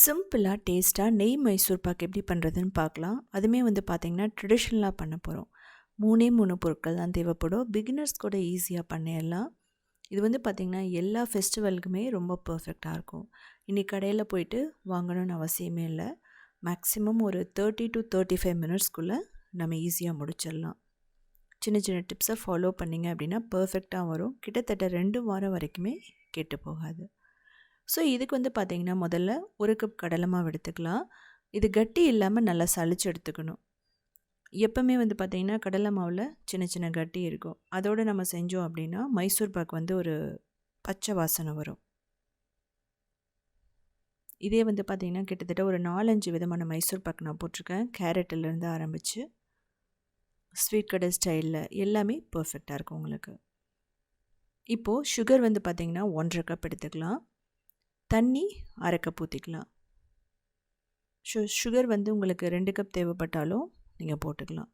சிம்பிளாக டேஸ்ட்டாக நெய் மைசூர் பாக் எப்படி பண்ணுறதுன்னு பார்க்கலாம் அதுவுமே வந்து பார்த்திங்கன்னா ட்ரெடிஷ்னலாக பண்ண போகிறோம் மூணே மூணு பொருட்கள் தான் தேவைப்படும். பிகினர்ஸ் கூட ஈஸியாக பண்ணிடலாம். இது வந்து பார்த்திங்கன்னா எல்லா ஃபெஸ்டிவலுக்குமே ரொம்ப பர்ஃபெக்டாக இருக்கும். இன்றைக்கி கடையில் போயிட்டு வாங்கணும்னு அவசியமே இல்லை. மேக்ஸிமம் ஒரு தேர்ட்டி டு தேர்ட்டி ஃபைவ் மினிட்ஸ்க்குள்ளே நம்ம ஈஸியாக முடிச்சிடலாம். சின்ன சின்ன டிப்ஸை ஃபாலோ பண்ணிங்க அப்படின்னா பர்ஃபெக்டாக வரும். கிட்டத்தட்ட ரெண்டு வாரம் வரைக்குமே கெட்டு போகாது. ஸோ இதுக்கு வந்து பார்த்திங்கன்னா முதல்ல ஒரு கப் கடலை மாவு எடுத்துக்கலாம். இது கட்டி இல்லாமல் நல்லா சளிச்சு எடுத்துக்கணும். எப்போவுமே வந்து பார்த்திங்கன்னா கடலை மாவில் சின்ன சின்ன கட்டி இருக்கும். அதோடு நம்ம செஞ்சோம் அப்படின்னா மைசூர் பாக் வந்து ஒரு பச்சை வாசனை வரும். இதே வந்து பார்த்திங்கன்னா கிட்டத்தட்ட ஒரு நாலஞ்சு விதமான மைசூர் பாக் நான் போட்டிருக்கேன். கேரட்டிலேருந்து ஆரம்பித்து ஸ்வீட் கடை ஸ்டைலில் எல்லாமே பர்ஃபெக்டாக இருக்கும் உங்களுக்கு. இப்போது சுகர் வந்து பார்த்திங்கன்னா ஒன்றரை கப் எடுத்துக்கலாம். தண்ணி அரை கப் ஊற்றிக்கலாம் ஷு சுகர் வந்து உங்களுக்கு ரெண்டு கப் தேவைப்பட்டாலும் நீங்கள் போட்டுக்கலாம்.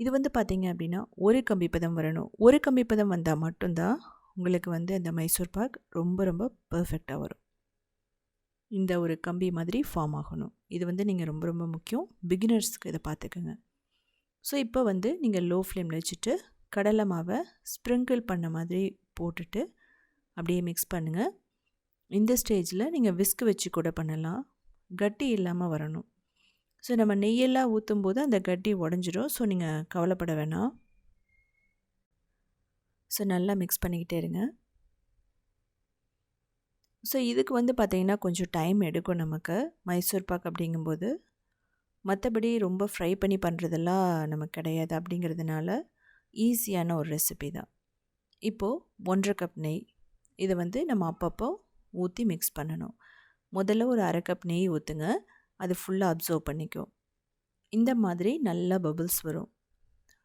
இது வந்து பார்த்திங்க அப்படின்னா ஒரு கம்பி பதம் வரணும். ஒரு கம்பி பதம் வந்தால் மட்டும்தான் உங்களுக்கு வந்து அந்த மைசூர் பாக் ரொம்ப ரொம்ப பர்ஃபெக்டாக வரும். இந்த ஒரு கம்பி மாதிரி ஃபார்ம் ஆகணும். இது வந்து நீங்கள் ரொம்ப ரொம்ப முக்கியம். பிகினர்ஸ்க்கு இதை பார்த்துக்குங்க ஸோ இப்போ வந்து நீங்கள் லோ ஃப்ளேமில் வச்சுட்டு கடலை மாவை ஸ்ப்ரிங்கிள் பண்ண மாதிரி போட்டுட்டு அப்படியே மிக்ஸ் பண்ணுங்கள் இந்த ஸ்டேஜில் நீங்கள் விஸ்க் வச்சு கூட பண்ணலாம். கட்டி இல்லாமல் வரணும். ஸோ நம்ம நெய்யெல்லாம் ஊற்றும் போது அந்த கட்டி உடஞ்சிரும். ஸோ நீங்கள் கவலைப்பட வேணாம். ஸோ நல்லா மிக்ஸ் பண்ணிக்கிட்டே இருங்க. ஸோ இதுக்கு வந்து பார்த்திங்கன்னா கொஞ்சம் டைம் எடுக்கும் நமக்கு. மைசூர் பாக் அப்படிங்கும்போது. மற்றபடி ரொம்ப ஃப்ரை பண்ணி பண்ணுறதெல்லாம் நமக்கு கிடையாது அப்படிங்கிறதுனால ஈஸியான ஒரு ரெசிபி தான். இப்போது ஒன்றரை கப் நெய். இதை வந்து நம்ம அப்பப்போ ஊற்றி மிக்ஸ் பண்ணணும். முதல்ல ஒரு அரை கப் நெய் ஊற்றுங்க அது ஃபுல்லாக அப்சர்வ் பண்ணிக்கும். இந்த மாதிரி நல்லா பபுள்ஸ் வரும்.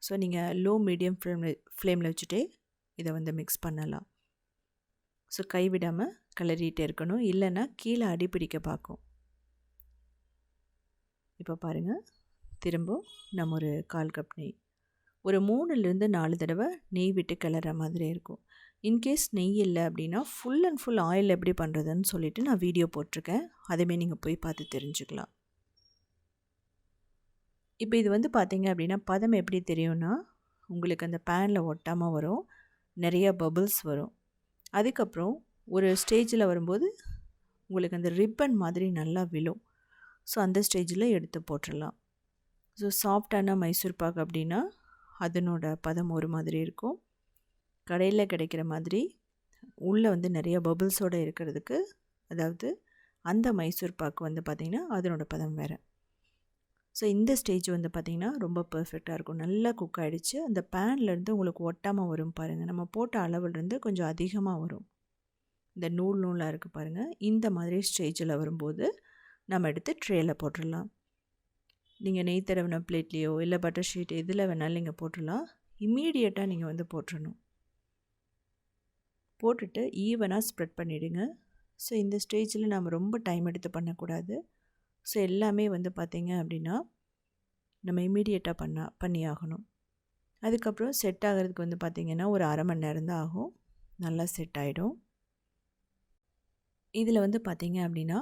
ஸோ நீங்கள் லோ மீடியம் ஃப்ளேமில் ஃப்ளேமில் வச்சுட்டே இதை வந்து மிக்ஸ் பண்ணலாம். ஸோ கைவிடாமல் கிளறிகிட்டே இருக்கணும். இல்லைன்னா கீழே அடிப்பிடிக்க பார்க்கும். இப்போ பாருங்கள் திரும்ப நம்ம ஒரு கால் கப் நெய். ஒரு மூணுலேருந்து நாலு தடவை நெய் விட்டு கிளற மாதிரி இருக்கும். இன்கேஸ் நெய் இல்லை அப்படின்னா ஃபுல் அண்ட் ஃபுல் ஆயில் எப்படி பண்ணுறதுன்னு சொல்லிவிட்டு நான் வீடியோ போட்டிருக்கேன். அதுமாரி நீங்கள் போய் பார்த்து தெரிஞ்சுக்கலாம். இப்போ இது வந்து பார்த்திங்க அப்படின்னா பதம் எப்படி தெரியும்னா உங்களுக்கு அந்த பேனில் ஒட்டாமல் வரும். நிறையா பபுள்ஸ் வரும். அதுக்கப்புறம் ஒரு ஸ்டேஜில் வரும்போது உங்களுக்கு அந்த ரிப்பன் மாதிரி நல்லா விழும். ஸோ அந்த ஸ்டேஜில் எடுத்து போட்டுடலாம். ஸோ சாஃப்டான மைசூர் பாக் அப்படின்னா அதனோட பதம் ஒரு மாதிரி இருக்கும். கடையில் கிடைக்கிற மாதிரி உள்ளே வந்து நிறைய பபுள்ஸோடு இருக்கிறதுக்கு அதாவது அந்த மைசூர் பாக்கு வந்து பார்த்திங்கன்னா அதனோட பதம் வேறு. ஸோ இந்த ஸ்டேஜ் வந்து பார்த்திங்கன்னா ரொம்ப பர்ஃபெக்டாக இருக்கும். நல்லா குக் ஆகிடுச்சு அந்த பேன்லேருந்து உங்களுக்கு ஒட்டாமல் வரும் பாருங்கள் நம்ம போட்ட அளவுலேருந்து கொஞ்சம் அதிகமாக வரும். இந்த நூல் நூலாக இருக்குது பாருங்கள் இந்த மாதிரி ஸ்டேஜில் வரும்போது நம்ம எடுத்து ட்ரேயில் போட்டுடலாம். நீங்கள் நெய் தடவின பிளேட்லேயோ இல்லை பட்டர் ஷீட் எதில் வேணாலும் நீங்கள் போட்டுடலாம். இம்மீடியட்டாக நீங்கள் வந்து போட்டுடணும் போட்டுட்டு ஈவனாக ஸ்ப்ரெட் பண்ணிவிடுங்க ஸோ இந்த ஸ்டேஜில் நம்ம ரொம்ப டைம் எடுத்து பண்ணக்கூடாது. ஸோ எல்லாமே வந்து பார்த்திங்க அப்படின்னா நம்ம இமீடியட்டாக பண்ண பண்ணி ஆகணும் அதுக்கப்புறம் செட் ஆகிறதுக்கு வந்து பார்த்திங்கன்னா ஒரு அரை மணி நேரம் தான் ஆகும். நல்லா செட் ஆகிடும் இதில் வந்து பார்த்திங்க அப்படின்னா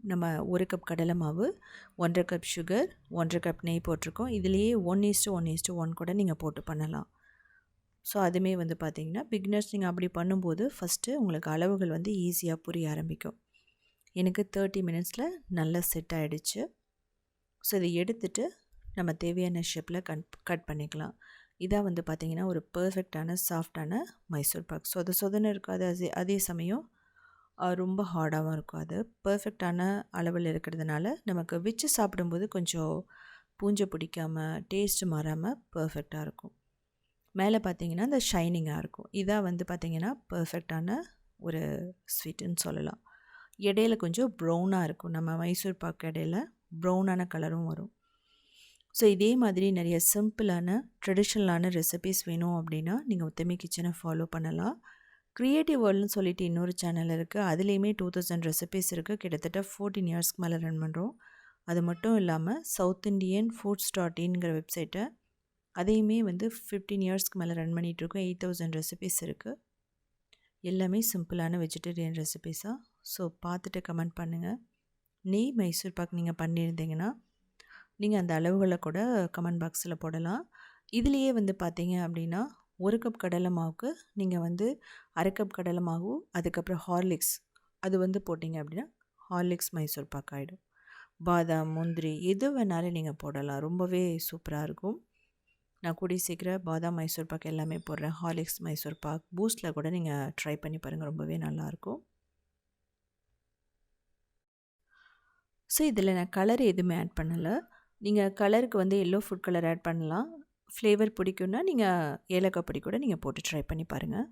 நம்ம ஒரு கப் கடலை மாவு ஒன்றரை கப் சுகர் ஒன்றரை கப் நெய் போட்டிருக்கோம். இதுலேயே one yeast one yeast one கூட நீங்கள் போட்டு பண்ணலாம். ஸோ அதுவுமே வந்து பார்த்திங்கன்னா பிக்னர்ஸ் நீங்கள் அப்படி பண்ணும்போது ஃபஸ்ட்டு உங்களுக்கு அளவுகள் வந்து ஈஸியாக புரிய ஆரம்பிக்கும். எனக்கு தேர்ட்டி மினிட்ஸில் நல்லா செட் ஆகிடுச்சு ஸோ இதை எடுத்துகிட்டு நம்ம தேவையான ஷேப்பில் கட் கட் பண்ணிக்கலாம். இதாக வந்து பார்த்திங்கன்னா ஒரு பர்ஃபெக்டான சாஃப்டான மைசூர் பாக். ஸோ அது சொதன்னு இருக்காது அதே அதே சமயம் ரொம்ப ஹார்டாகவும் இருக்கும் அது. பர்ஃபெக்டான அளவில் இருக்கிறதுனால நமக்கு வச்சு சாப்பிடும்போது கொஞ்சம் பூஞ்சை பிடிக்காமல் டேஸ்ட்டு மாறாமல் பர்ஃபெக்டாக இருக்கும். மேலே பார்த்தீங்கன்னா இந்த ஷைனிங்காக இருக்கும். இதாக வந்து பார்த்திங்கன்னா பர்ஃபெக்டான ஒரு ஸ்வீட்டுன்னு சொல்லலாம். இடையில கொஞ்சம் ப்ரௌனாக இருக்கும். நம்ம மைசூர் பாக்கு இடையில ப்ரௌனான கலரும் வரும். ஸோ இதே மாதிரி நிறைய சிம்பிளான ட்ரெடிஷ்னலான ரெசிபிஸ் வேணும் அப்படின்னா நீங்கள் ஒத்தமை கிச்சனை ஃபாலோ பண்ணலாம். க்ரியேட்டிவ் வேர்ல்டுன்னு சொல்லிட்டு இன்னொரு சேனல் இருக்குது அதுலேயுமே டூ தௌசண்ட் ரெசிபீஸ் இருக்குது கிட்டத்தட்ட ஃபோர்டீன் இயர்ஸ்க்கு மேலே ரன் பண்ணுறோம் அது மட்டும் இல்லாமல் சவுத் இண்டியன் ஃபுட்ஸ் டாட் இன்ங்கிற வெப்சைட்டை அதையுமே வந்து ஃபிஃப்டீன் இயர்ஸ்க்கு மேலே ரன் பண்ணிகிட்ருக்கோம் எயிட் தௌசண்ட் ரெசிபீஸ் இருக்குது எல்லாமே சிம்பிளான வெஜிடேரியன் ரெசிபீஸாக ஸோ பார்த்துட்டு கமெண்ட் பண்ணுங்கள் நெய் மைசூர் பாக் நீங்கள் பண்ணியிருந்தீங்கன்னா நீங்கள் அந்த அளவுகளை கூட கமெண்ட் பாக்ஸில் போடலாம். இதுலேயே வந்து பார்த்தீங்க அப்படின்னா ஒரு கப் கடலை மாவுக்கு நீங்கள் வந்து அரை கப் கடலை மாவு அதுக்கப்புறம் ஹார்லிக்ஸ் அது வந்து போட்டிங்க அப்படின்னா ஹார்லிக்ஸ் மைசூர் பாக் ஆகிடும் பாதாம் முந்திரி எது வேணாலும் நீங்கள் போடலாம். ரொம்பவே சூப்பராக இருக்கும். நான் கூடிய சீக்கிரம் பாதாம் மைசூர் பாக் எல்லாமே போடுறேன். ஹார்லிக்ஸ் மைசூர் பாக். பூஸ்ட்டில் கூட நீங்கள் ட்ரை பண்ணி பாருங்கள் ரொம்பவே நல்லாயிருக்கும் ஸோ இதில் நான் கலர் எதுவுமே ஆட் பண்ணலை. நீங்கள் கலருக்கு வந்து எல்லோ ஃபுட் கலர் ஆட் பண்ணலாம். ஃப்ளேவர் பிடிக்குன்னா நீங்கள் ஏலக்காய் பொடி கூட நீங்கள் போட்டு ட்ரை பண்ணி பாருங்கள்